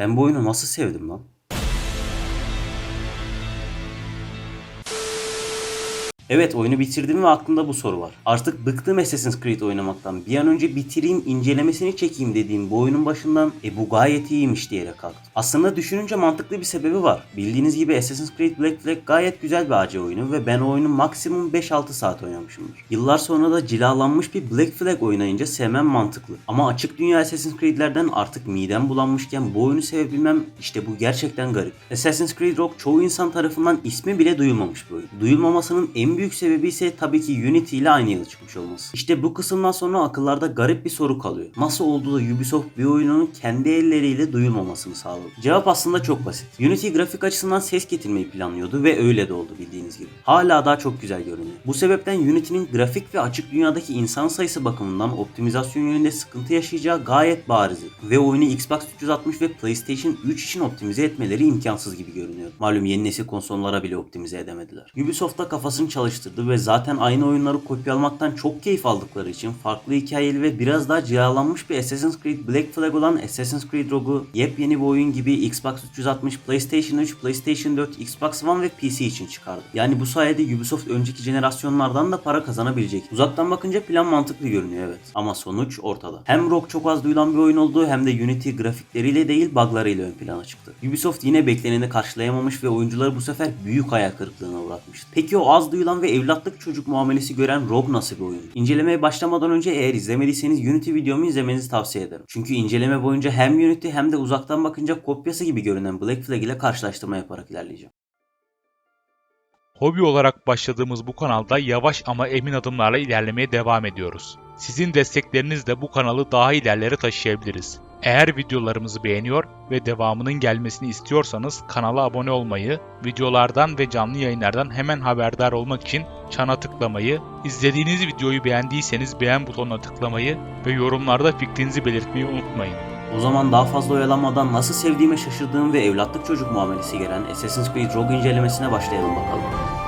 Ben bu oyunu nasıl sevdim lan? Evet oyunu bitirdim ve aklımda bu soru var. Artık bıktım Assassin's Creed oynamaktan. Bir an önce bitireyim, incelemesini çekeyim dediğim bu oyunun başından e bu gayet iyiymiş diyerek kalktım. Aslında düşününce mantıklı bir sebebi var. Bildiğiniz gibi Assassin's Creed Black Flag gayet güzel bir AC oyunu ve ben oyunu maksimum 5-6 saat oynamışımdır. Yıllar sonra da cilalanmış bir Black Flag oynayınca sevmem mantıklı. Ama açık dünya Assassin's Creed'lerden artık midem bulanmışken bu oyunu sevebilmem işte bu gerçekten garip. Assassin's Creed Rogue çoğu insan tarafından ismi bile duyulmamış bir oyun. Duyulmamasının en büyük sebebi ise tabii ki Unity ile aynı yıla çıkmış olması. İşte bu kısımdan sonra akıllarda garip bir soru kalıyor. Nasıl oldu da Ubisoft bir oyunun kendi elleriyle duyulmamasını sağladı? Cevap aslında çok basit. Unity grafik açısından ses getirmeyi planlıyordu ve öyle de oldu bildiğiniz gibi. Hala daha çok güzel görünüyor. Bu sebepten Unity'nin grafik ve açık dünyadaki insan sayısı bakımından optimizasyon yönünde sıkıntı yaşayacağı gayet barizdi. Ve oyunu Xbox 360 ve PlayStation 3 için optimize etmeleri imkansız gibi görünüyor. Malum yeni nesil konsollara bile optimize edemediler. Ubisoft da kafasını çalıştırdı ve zaten aynı oyunları kopyalamaktan çok keyif aldıkları için farklı hikayeli ve biraz daha cilalanmış bir Assassin's Creed Black Flag olan Assassin's Creed Rogue'u yepyeni bir oyun gibi Xbox 360, PlayStation 3, PlayStation 4, Xbox One ve PC için çıkardı. Yani bu sayede Ubisoft önceki jenerasyonlardan da para kazanabilecek. Uzaktan bakınca plan mantıklı görünüyor evet. Ama sonuç ortada. Hem Rogue çok az duyulan bir oyun oldu hem de Unity grafikleriyle değil buglarıyla ön plana çıktı. Ubisoft yine bekleneni karşılayamamış ve oyuncuları bu sefer büyük hayal kırıklığına uğratmıştı. Peki o az duyulan ve evlatlık çocuk muamelesi gören Rogue nasıl bir oyun? İncelemeye başlamadan önce eğer izlemediyseniz Unity videomu izlemenizi tavsiye ederim. Çünkü inceleme boyunca hem Unity hem de uzaktan bakınca kopyası gibi görünen Black Flag ile karşılaştırma yaparak ilerleyeceğim. Hobi olarak başladığımız bu kanalda yavaş ama emin adımlarla ilerlemeye devam ediyoruz. Sizin desteklerinizle bu kanalı daha ilerlere taşıyabiliriz. Eğer videolarımızı beğeniyor ve devamının gelmesini istiyorsanız kanala abone olmayı, videolardan ve canlı yayınlardan hemen haberdar olmak için çana tıklamayı, izlediğiniz videoyu beğendiyseniz beğen butonuna tıklamayı ve yorumlarda fikrinizi belirtmeyi unutmayın. O zaman daha fazla oyalanmadan nasıl sevdiğime şaşırdığım ve evlatlık çocuk muamelesi gelen Assassin's Creed Rogue incelemesine başlayalım bakalım.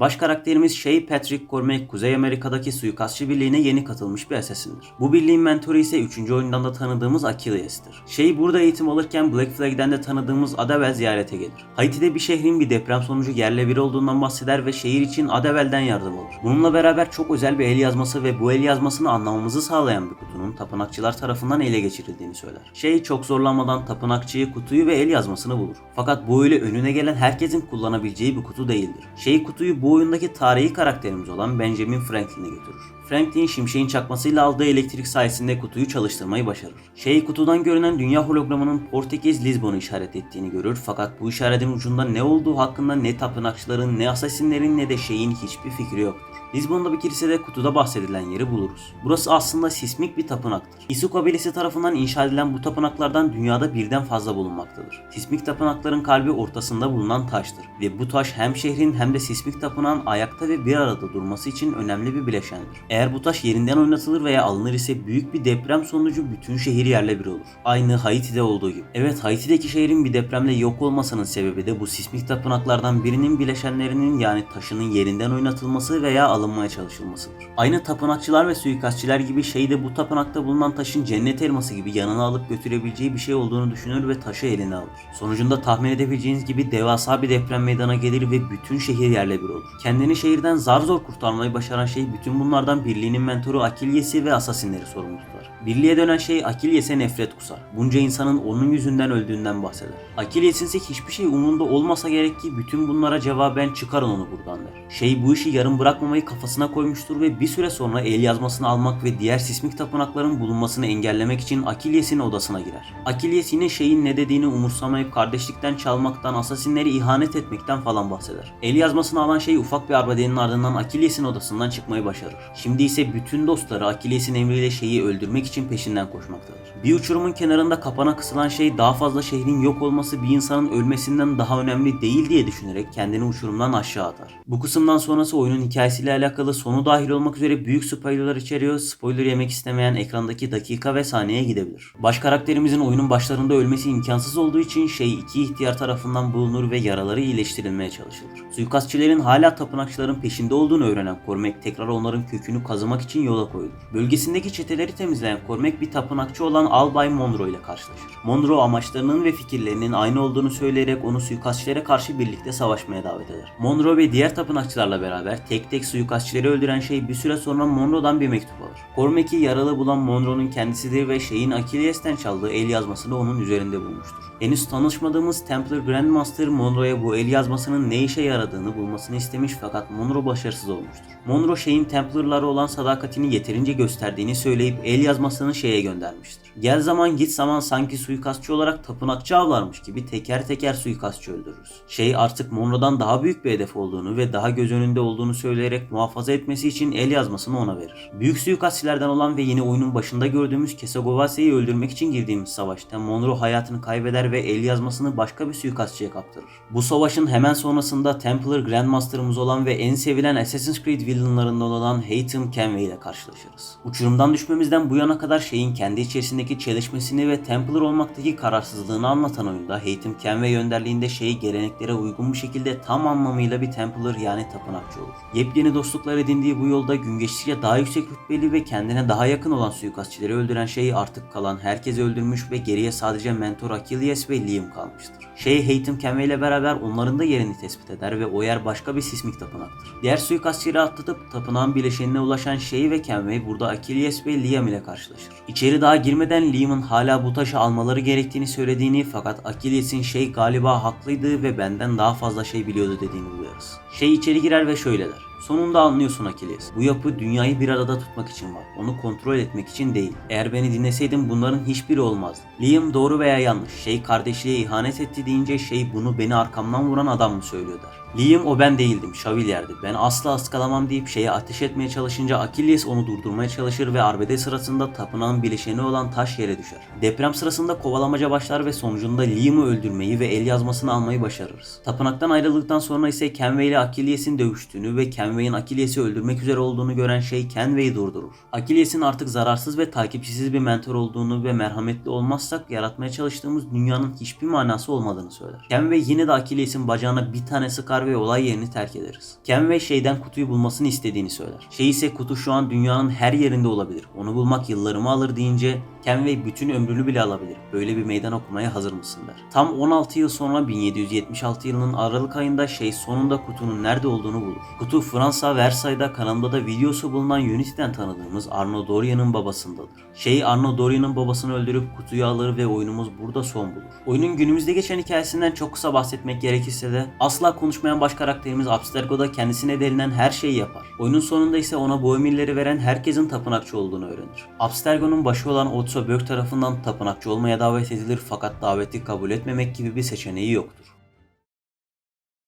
Baş karakterimiz Shay Patrick Cormac Kuzey Amerika'daki suikastçı birliğine yeni katılmış bir assassin'dir. Bu birliğin mentoru ise 3. oyundan da tanıdığımız Achilles'tir. Shay burada eğitim alırken Black Flag'den de tanıdığımız Adavel ziyarete gelir. Haiti'de bir şehrin bir deprem sonucu yerle bir olduğundan bahseder ve şehir için Adavel'den yardım alır. Bununla beraber çok özel bir el yazması ve bu el yazmasını anlamamızı sağlayan bir kutunun tapınakçılar tarafından ele geçirildiğini söyler. Shay çok zorlanmadan tapınakçıyı kutuyu ve el yazmasını bulur. Fakat bu öyle önüne gelen herkesin kullanabileceği bir kutu değildir. Shay kutuyu bu oyundaki tarihi karakterimiz olan Benjamin Franklin'e götürür. Franklin şimşeğin çakmasıyla aldığı elektrik sayesinde kutuyu çalıştırmayı başarır. Şey kutudan görünen dünya hologramının Portekiz Lisbon'u işaret ettiğini görür fakat bu işaretin ucunda ne olduğu hakkında ne tapınakçıların ne asasinlerin ne de şeyin hiçbir fikri yoktur. Lisbon'da bir kilisede kutuda bahsedilen yeri buluruz. Burası aslında sismik bir tapınaktır. Isu kabilesi tarafından inşa edilen bu tapınaklardan dünyada birden fazla bulunmaktadır. Sismik tapınakların kalbi ortasında bulunan taştır ve bu taş hem şehrin hem de sismik tapınağın ayakta ve bir arada durması için önemli bir bileşendir. Eğer bu taş yerinden oynatılır veya alınır ise büyük bir deprem sonucu bütün şehir yerle bir olur. Aynı Haiti'de olduğu gibi. Evet Haiti'deki şehrin bir depremle yok olmasının sebebi de bu sismik tapınaklardan birinin bileşenlerinin yani taşının yerinden oynatılması veya alınmaya çalışılmasıdır. Aynı tapınakçılar ve suikastçiler gibi şey de bu tapınakta bulunan taşın cennet elması gibi yanına alıp götürebileceği bir şey olduğunu düşünür ve taşı eline alır. Sonucunda tahmin edebileceğiniz gibi devasa bir deprem meydana gelir ve bütün şehir yerle bir olur. Kendini şehirden zar zor kurtarmayı başaran şey bütün bunlardan birliğinin mentoru Akilyes'i ve asasinleri sorumlu tutar. Birliğe dönen şey Akilyes'e nefret kusar. Bunca insanın onun yüzünden öldüğünden bahseder. Akilyes'in ise hiçbir şey umurunda olmasa gerek ki bütün bunlara cevaben çıkarın onu buradan der. Şey bu işi yarım bırakmamayı kafasına koymuştur ve bir süre sonra el yazmasını almak ve diğer sismik tapınakların bulunmasını engellemek için Akilyes'in odasına girer. Akilyes yine şeyin ne dediğini umursamayıp kardeşlikten çalmaktan, asasinleri ihanet etmekten falan bahseder. El yazmasını alan şey ufak bir arbedenin ardından Akilyes'in odasından çıkmayı başarır. Şimdi ise bütün dostları Akilyes'in emriyle şeyi öldürmek için peşinden koşmaktadır. Bir uçurumun kenarında kapana kısılan şey daha fazla şehrin yok olması bir insanın ölmesinden daha önemli değil diye düşünerek kendini uçurumdan aşağı atar. Bu kısımdan sonrası oyunun hikayesiyle alakalı sonu dahil olmak üzere büyük spoilerlar içeriyor. Spoiler yemek istemeyen ekrandaki dakika ve saniyeye gidebilir. Baş karakterimizin oyunun başlarında ölmesi imkansız olduğu için şey iki ihtiyar tarafından bulunur ve yaraları iyileştirilmeye çalışılır. Suikastçilerin hala tapınakçıların peşinde olduğunu öğrenen Cormac tekrar onların kökünü kazımak için yola koyulur. Bölgesindeki çeteleri temizleyen Cormac bir tapınakçı olan Albay Monroe ile karşılaşır. Monroe amaçlarının ve fikirlerinin aynı olduğunu söyleyerek onu suikastçilere karşı birlikte savaşmaya davet eder. Monroe ve diğer tapınakçılarla beraber tek tek suikastçileri öldüren şey bir süre sonra Monroe'dan bir mektup alır. Cormac'i yaralı bulan Monroe'nun kendisidir ve şeyin Achilles'ten çaldığı el yazmasını onun üzerinde bulmuştur. Henüz tanışmadığımız Templar Grandmaster Monroe'ya bu el yazmasının ne işe yaradığını bulmasını istemiş fakat Monroe başarısız olmuştur. Monroe şeyin Templar'lara olan sadakatini yeterince gösterdiğini söyleyip el yazmasını şeye göndermiştir. Gel zaman git zaman sanki suikastçı olarak tapınakçı avlarmış gibi teker teker suikastçı öldürürüz. Şey artık Monroe'dan daha büyük bir hedef olduğunu ve daha göz önünde olduğunu söyleyerek muhafaza etmesi için el yazmasını ona verir. Büyük suikastçilerden olan ve yine oyunun başında gördüğümüz Kesagowase'yi öldürmek için girdiğimiz savaşta Monroe hayatını kaybeder ve el yazmasını başka bir suikastçıya kaptırır. Bu savaşın hemen sonrasında Templar Grandmaster'ımız olan ve en sevilen Assassin's Creed villainlarından olan Haytham Kenway ile karşılaşırız. Uçurumdan düşmemizden bu yana kadar şeyin kendi içerisindeki çelişmesini ve Templar olmaktaki kararsızlığını anlatan oyunda Haytham Kenway önderliğinde şey geleneklere uygun bir şekilde tam anlamıyla bir Templar yani tapınakçı olur. Yepyeni dostluklar edindiği bu yolda gün geçtikçe daha yüksek rütbeli ve kendine daha yakın olan suikastçileri öldüren şey artık kalan herkesi öldürmüş ve geriye sadece mentor Achilles ve Liam kalmıştır. Şey Haytham Kenway ile beraber onların da yerini tespit eder ve o yer başka bir sismik tapınaktır. Diğer suikastçileri atlatıp tapınağın bileşenine ulaşan Şey ve Kenway burada Achilles ve Liam ile karşılaşır. İçeri daha girmeden Liam'ın hala bu taşı almaları gerektiğini söylediğini fakat Achilles'in şey galiba haklıydı ve benden daha fazla şey biliyordu dediğini duyarız. Şey içeri girer ve şöyle der. Sonunda anlıyorsun Achilles. Bu yapı dünyayı bir arada tutmak için var. Onu kontrol etmek için değil. Eğer beni dinleseydin bunların hiçbiri olmazdı. Liam doğru veya yanlış. Şey kardeşliğe ihanet etti deyince şey bunu beni arkamdan vuran adam mı söylüyor der. Liam o ben değildim, Şavilyer'di. Ben asla ıskalamam deyip şeye ateş etmeye çalışınca Achilles onu durdurmaya çalışır ve arbede sırasında tapınağın bileşeni olan taş yere düşer. Deprem sırasında kovalamaca başlar ve sonucunda Liam'ı öldürmeyi ve el yazmasını almayı başarırız. Tapınaktan ayrıldıktan sonra ise Kenway ile Achilles'in dövüştüğünü ve Kenway'in Achilles'i öldürmek üzere olduğunu gören şey Kenway'i durdurur. Achilles'in artık zararsız ve takipçisiz bir mentor olduğunu ve merhametli olmazsak yaratmaya çalıştığımız dünyanın hiçbir manası olmadığını söyler. Kenway yine de Achilles'in bacağına bir tane sıkar ve olay yerini terk ederiz. Kenway şeyden kutuyu bulmasını istediğini söyler. Şey ise kutu şu an dünyanın her yerinde olabilir. Onu bulmak yıllarımı alır deyince Kenway bütün ömrünü bile alabilir. Böyle bir meydan okumaya hazır mısın der. Tam 16 yıl sonra 1776 yılının Aralık ayında şey sonunda kutunun nerede olduğunu bulur. Kutu Fransa Versailles'da kanalımda da videosu bulunan Unity'den tanıdığımız Arno Dorian'ın babasındadır. Şey Arno Dorian'ın babasını öldürüp kutuyu alır ve oyunumuz burada son bulur. Oyunun günümüzde geçen hikayesinden çok kısa bahsetmek gerekirse de asla konuşmayan baş karakterimiz Abstergo'da kendisine denilen her şeyi yapar. Oyunun sonunda ise ona bu emirleri veren herkesin tapınakçı olduğunu öğrenir. Abstergo'nun başı olan Otso Bök tarafından tapınakçı olmaya davet edilir fakat daveti kabul etmemek gibi bir seçeneği yoktur.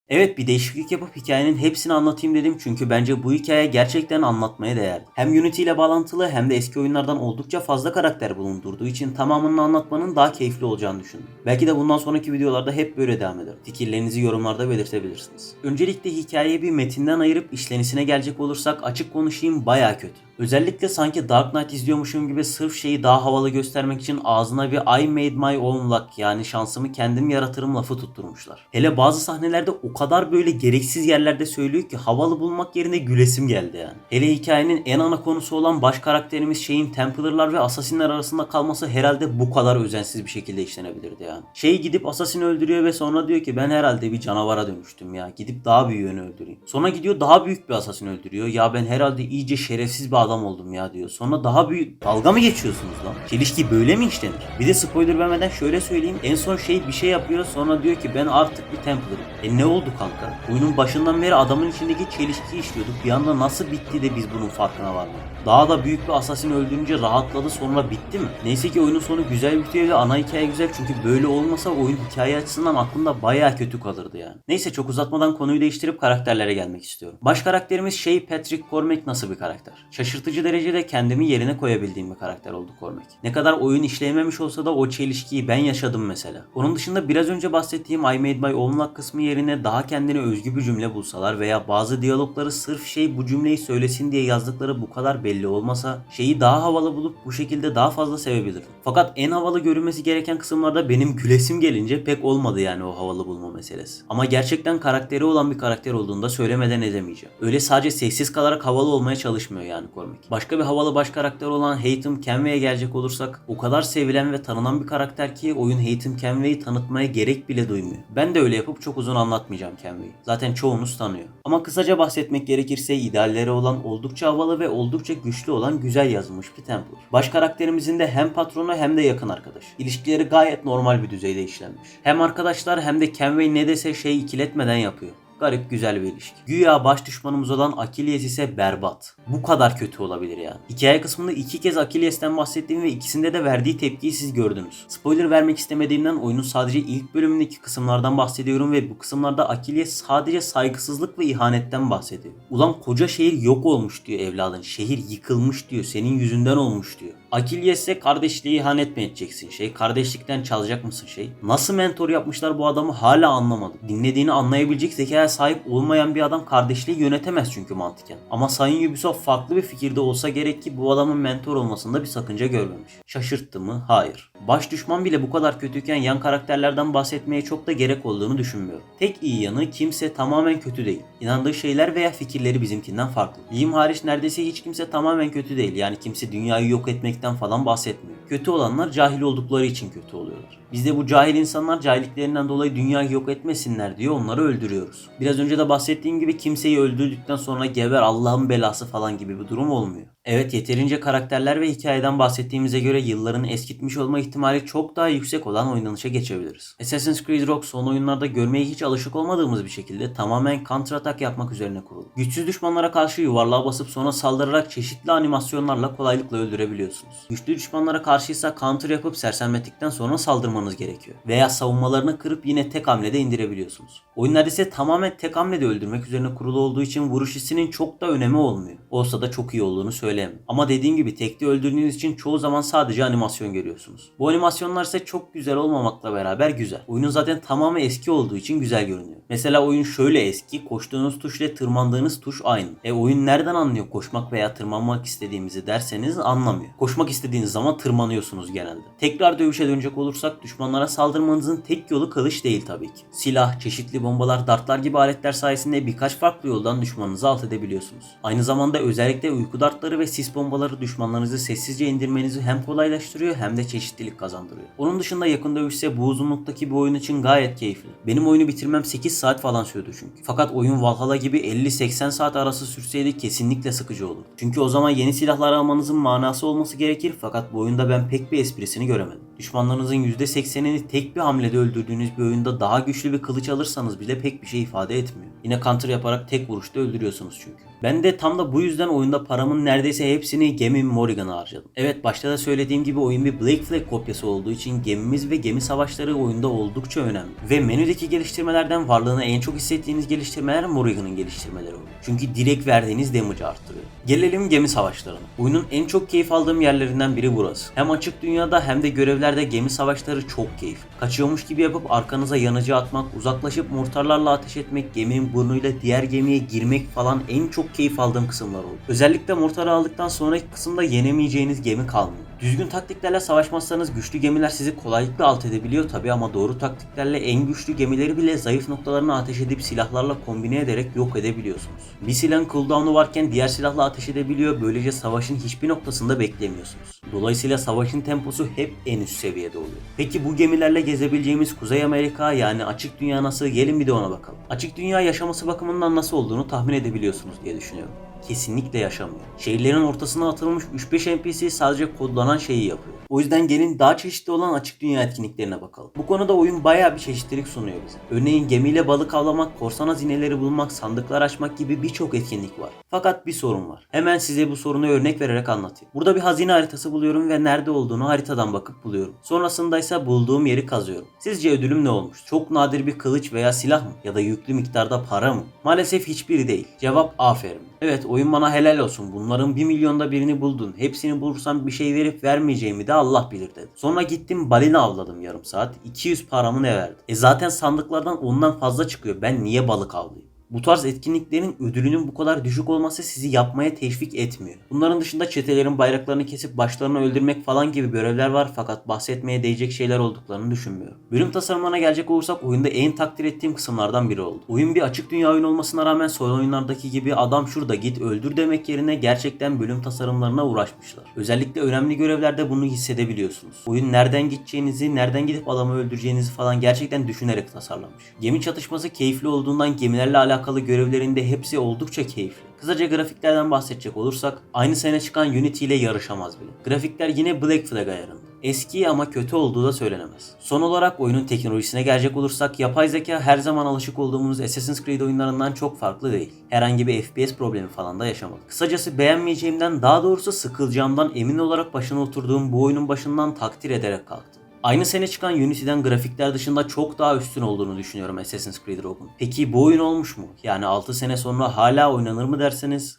Evet bir değişiklik yapıp hikayenin hepsini anlatayım dedim çünkü bence bu hikaye gerçekten anlatmaya değerli. Hem Unity ile bağlantılı hem de eski oyunlardan oldukça fazla karakter bulundurduğu için tamamını anlatmanın daha keyifli olacağını düşündüm. Belki de bundan sonraki videolarda hep böyle devam eder. Fikirlerinizi yorumlarda belirtebilirsiniz. Öncelikle hikayeyi bir metinden ayırıp işlenisine gelecek olursak açık konuşayım baya kötü. Özellikle sanki Dark Knight izliyormuşum gibi sırf şeyi daha havalı göstermek için ağzına bir I made my own luck yani şansımı kendim yaratırım lafı tutturmuşlar. Hele bazı sahnelerde o kadar böyle gereksiz yerlerde söylüyor ki havalı bulmak yerine gülesim geldi yani. Hele hikayenin en ana konusu olan baş karakterimiz şeyin Templar'lar ve Assassin'ler arasında kalması herhalde bu kadar özensiz bir şekilde işlenebilirdi yani. Şey gidip Assassin'i öldürüyor ve sonra diyor ki ben herhalde bir canavara dönüştüm ya. Gidip daha büyüğünü öldüreyim. Sonra gidiyor daha büyük bir Assassin öldürüyor. Ya ben herhalde iyice şerefsiz bir adam oldum ya diyor. Sonra daha büyük dalga mı geçiyorsunuz lan? Çelişki böyle mi işlenir? Bir de spoiler vermeden şöyle söyleyeyim. En son şey bir şey yapıyor sonra diyor ki ben artık bir Templar'ım. E ne oldu kanka? Oyunun başından beri adamın içindeki çelişkiyi işliyorduk. Bir anda nasıl bitti de biz bunun farkına varmadık? Daha da büyük bir assassin öldürünce rahatladı sonra bitti mi? Neyse ki oyunun sonu güzel bitiyor ve ana hikaye güzel çünkü böyle olmasa oyun hikaye açısından aklımda baya kötü kalırdı yani. Neyse çok uzatmadan konuyu değiştirip karakterlere gelmek istiyorum. Baş karakterimiz şey Patrick Cormac nasıl bir karakter? Şaşırtıcı derecede kendimi yerine koyabildiğim bir karakter oldu Cormac. Ne kadar oyun işleyememiş olsa da o çelişkiyi ben yaşadım mesela. Onun dışında biraz önce bahsettiğim I Made My Own Luck kısmı yerine daha daha kendine özgü bir cümle bulsalar veya bazı diyalogları sırf şey bu cümleyi söylesin diye yazdıkları bu kadar belli olmasa şeyi daha havalı bulup bu şekilde daha fazla sevebilirdim. Fakat en havalı görünmesi gereken kısımlarda benim gülesim gelince pek olmadı yani o havalı bulma meselesi. Ama gerçekten karakteri olan bir karakter olduğunda söylemeden edemeyeceğim. Öyle sadece sessiz kalarak havalı olmaya çalışmıyor yani Cormac. Başka bir havalı baş karakter olan Haytham Kenway'e gelecek olursak o kadar sevilen ve tanınan bir karakter ki oyun Haytham Kenway'i tanıtmaya gerek bile duymuyor. Ben de öyle yapıp çok uzun anlatmayacağım Kenway'i. Zaten çoğunuz tanıyor. Ama kısaca bahsetmek gerekirse idealleri olan oldukça havalı ve oldukça güçlü olan güzel yazılmış bir Templar. Baş karakterimizin de hem patronu hem de yakın arkadaş. İlişkileri gayet normal bir düzeyde işlenmiş. Hem arkadaşlar hem de Kenway ne dese şey ikiletmeden yapıyor. Garip güzel bir ilişki. Güya baş düşmanımız olan Achilles ise berbat. Bu kadar kötü olabilir yani. Hikaye kısmında iki kez Achilles'ten bahsettiğim ve ikisinde de verdiği tepkiyi siz gördünüz. Spoiler vermek istemediğimden oyunun sadece ilk bölümündeki kısımlardan bahsediyorum ve bu kısımlarda Achilles sadece saygısızlık ve ihanetten bahsediyor. Ulan koca şehir yok olmuş diyor evladın. Şehir yıkılmış diyor. Senin yüzünden olmuş diyor. Achilles'e kardeşliği ihanet mi edeceksin şey? Kardeşlikten çalacak mısın şey? Nasıl mentor yapmışlar bu adamı hala anlamadım. Dinlediğini anlayabilecek zekaya sahip olmayan bir adam kardeşliği yönetemez çünkü mantıken. Ama Sayın Ubisoft farklı bir fikirde olsa gerek ki bu adamın mentor olmasında bir sakınca görmemiş. Şaşırttı mı? Hayır. Baş düşman bile bu kadar kötüyken yan karakterlerden bahsetmeye çok da gerek olduğunu düşünmüyorum. Tek iyi yanı kimse tamamen kötü değil. İnandığı şeyler veya fikirleri bizimkinden farklı. Liam hariç neredeyse hiç kimse tamamen kötü değil. Yani kimse dünyayı yok etmekten falan bahsetmiyor. Kötü olanlar cahil oldukları için kötü oluyorlar. Biz de bu cahil insanlar cahilliklerinden dolayı dünyayı yok etmesinler diye onları öldürüyoruz. Biraz önce de bahsettiğim gibi kimseyi öldürdükten sonra geber Allah'ın belası falan gibi bir durum olmuyor. Evet yeterince karakterler ve hikayeden bahsettiğimize göre yılların eskitmiş olma ihtimali çok daha yüksek olan oynanışa geçebiliriz. Assassin's Creed Rogue son oyunlarda görmeye hiç alışık olmadığımız bir şekilde tamamen counter atak yapmak üzerine kurulu. Güçsüz düşmanlara karşı yuvarlığa basıp sonra saldırarak çeşitli animasyonlarla kolaylıkla öldürebiliyorsunuz. Güçlü düşmanlara karşıysa counter yapıp sersemlettikten sonra saldırmanız gerekiyor. Veya savunmalarını kırıp yine tek hamlede indirebiliyorsunuz. Oyunlar ise tamamen tek hamlede öldürmek üzerine kurulu olduğu için vuruş hissinin çok da önemi olmuyor. Olsa da çok iyi olduğunu söyleyemem. Ama dediğim gibi tekli öldürdüğünüz için çoğu zaman sadece animasyon görüyorsunuz. Bu animasyonlar ise çok güzel olmamakla beraber güzel. Oyunun zaten tamamı eski olduğu için güzel görünüyor. Mesela oyun şöyle eski, koştuğunuz tuş ile tırmandığınız tuş aynı. E oyun nereden anlıyor koşmak veya tırmanmak istediğimizi derseniz anlamıyor. Koşmak istediğiniz zaman tırmanıyorsunuz genelde. Tekrar dövüşe dönecek olursak düşmanlara saldırmanızın tek yolu kılıç değil tabii ki. Silah, çeşitli bombalar, dartlar gibi aletler sayesinde birkaç farklı yoldan düşmanınızı alt edebiliyorsunuz. Aynı zamanda özellikle uyku dartları ve sis bombaları düşmanlarınızı sessizce indirmenizi hem kolaylaştırıyor hem de çeşitlilik kazandırıyor. Onun dışında yakın dövüş ise bu uzunluktaki bir oyun için gayet keyifli. Benim oyunu bitirmem 8 saat falan sürdü çünkü. Fakat oyun Valhalla gibi 50-80 saat arası sürseydi kesinlikle sıkıcı olur. Çünkü o zaman yeni silahlar almanızın manası olması gerekir fakat bu oyunda ben pek bir esprisini göremedim. Düşmanlarınızın %80'ini tek bir hamlede öldürdüğünüz bir oyunda daha güçlü bir kılıç alırsanız bile pek bir şey ifade etmiyor. Yine counter yaparak tek vuruşta öldürüyorsunuz çünkü. Ben de tam da bu yüzden oyunda paramın neredeyse hepsini gemi Morrigan'a harcadım. Evet başta da söylediğim gibi oyun bir Black Flag kopyası olduğu için gemimiz ve gemi savaşları oyunda oldukça önemli. Ve menüdeki geliştirmelerden varlığını en çok hissettiğiniz geliştirmeler Morrigan'ın geliştirmeleri oluyor. Çünkü direkt verdiğiniz damage'ı arttırıyor. Gelelim gemi savaşlarına. Oyunun en çok keyif aldığım yerlerinden biri burası. Hem açık dünyada hem de görevlerde gemi savaşları çok keyif. Kaçıyormuş gibi yapıp arkanıza yanıcı atmak, uzaklaşıp mortarlarla ateş etmek, geminin burnuyla diğer gemiye girmek falan en çok keyif aldığım kısımlar oldu. Özellikle mortarı aldıktan sonraki kısımda yenemeyeceğiniz gemi kalmıyor. Düzgün taktiklerle savaşmazsanız güçlü gemiler sizi kolaylıkla alt edebiliyor tabi ama doğru taktiklerle en güçlü gemileri bile zayıf noktalarına ateş edip silahlarla kombine ederek yok edebiliyorsunuz. Bir silahın cooldown'u varken diğer silahla ateş edebiliyor böylece savaşın hiçbir noktasında beklemiyorsunuz. Dolayısıyla savaşın temposu hep en üst seviyede oluyor. Peki bu gemilerle gezebileceğimiz Kuzey Amerika yani açık dünya nasıl gelin bir de ona bakalım. Açık dünya yaşaması bakımından nasıl olduğunu tahmin edebiliyorsunuz diye düşünüyorum kesinlikle yaşamıyor. Şehirlerin ortasına atılmış 3-5 NPC sadece kodlanan şeyi yapıyor. O yüzden gelin daha çeşitli olan açık dünya etkinliklerine bakalım. Bu konuda oyun bayağı bir çeşitlilik sunuyor bize. Örneğin gemiyle balık avlamak, korsan hazineleri bulmak, sandıklar açmak gibi birçok etkinlik var. Fakat bir sorun var. Hemen size bu sorunu örnek vererek anlatayım. Burada bir hazine haritası buluyorum ve nerede olduğunu haritadan bakıp buluyorum. Sonrasında ise bulduğum yeri kazıyorum. Sizce ödülüm ne olmuş? Çok nadir bir kılıç veya silah mı? Ya da yüklü miktarda para mı? Maalesef hiçbiri değil. Cevap aferin. Evet oyun bana helal olsun. Bunların 1 milyonda birini buldun. Hepsini bulursan bir şey verip vermeyeceğimi de Allah bilir dedi. Sonra gittim balina avladım yarım saat. 200 paramı ne verdi? E zaten sandıklardan ondan fazla çıkıyor. Ben niye balık avlayayım? Bu tarz etkinliklerin ödülünün bu kadar düşük olması sizi yapmaya teşvik etmiyor. Bunların dışında çetelerin bayraklarını kesip başlarını öldürmek falan gibi görevler var fakat bahsetmeye değecek şeyler olduklarını düşünmüyorum. Bölüm tasarımlarına gelecek olursak oyunda en takdir ettiğim kısımlardan biri oldu. Oyun bir açık dünya oyun olmasına rağmen son oyunlardaki gibi adam şurada git öldür demek yerine gerçekten bölüm tasarımlarına uğraşmışlar. Özellikle önemli görevlerde bunu hissedebiliyorsunuz. Oyun nereden gideceğinizi, nereden gidip adamı öldüreceğinizi falan gerçekten düşünerek tasarlanmış. Gemi çatışması keyifli olduğundan gemilerle alakalı görevlerinde hepsi oldukça keyifli. Kısaca grafiklerden bahsedecek olursak aynı sene çıkan Unity ile yarışamaz bile. Grafikler yine Black Flag ayarında. Eski ama kötü olduğu da söylenemez. Son olarak oyunun teknolojisine gelecek olursak yapay zeka her zaman alışık olduğumuz Assassin's Creed oyunlarından çok farklı değil. Herhangi bir FPS problemi falan da yaşamadık. Kısacası beğenmeyeceğimden daha doğrusu sıkılacağımdan emin olarak başına oturduğum bu oyunun başından takdir ederek kalktım. Aynı sene çıkan Unity'den grafikler dışında çok daha üstün olduğunu düşünüyorum Assassin's Creed Rogue'un. Peki bu oyun olmuş mu? Yani 6 sene sonra hala oynanır mı derseniz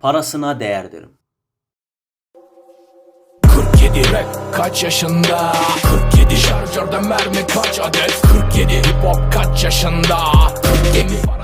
parasına değer derim. 47 rap kaç yaşında 47 şarjörde mermi kaç adet 47 hip hop kaç yaşında 47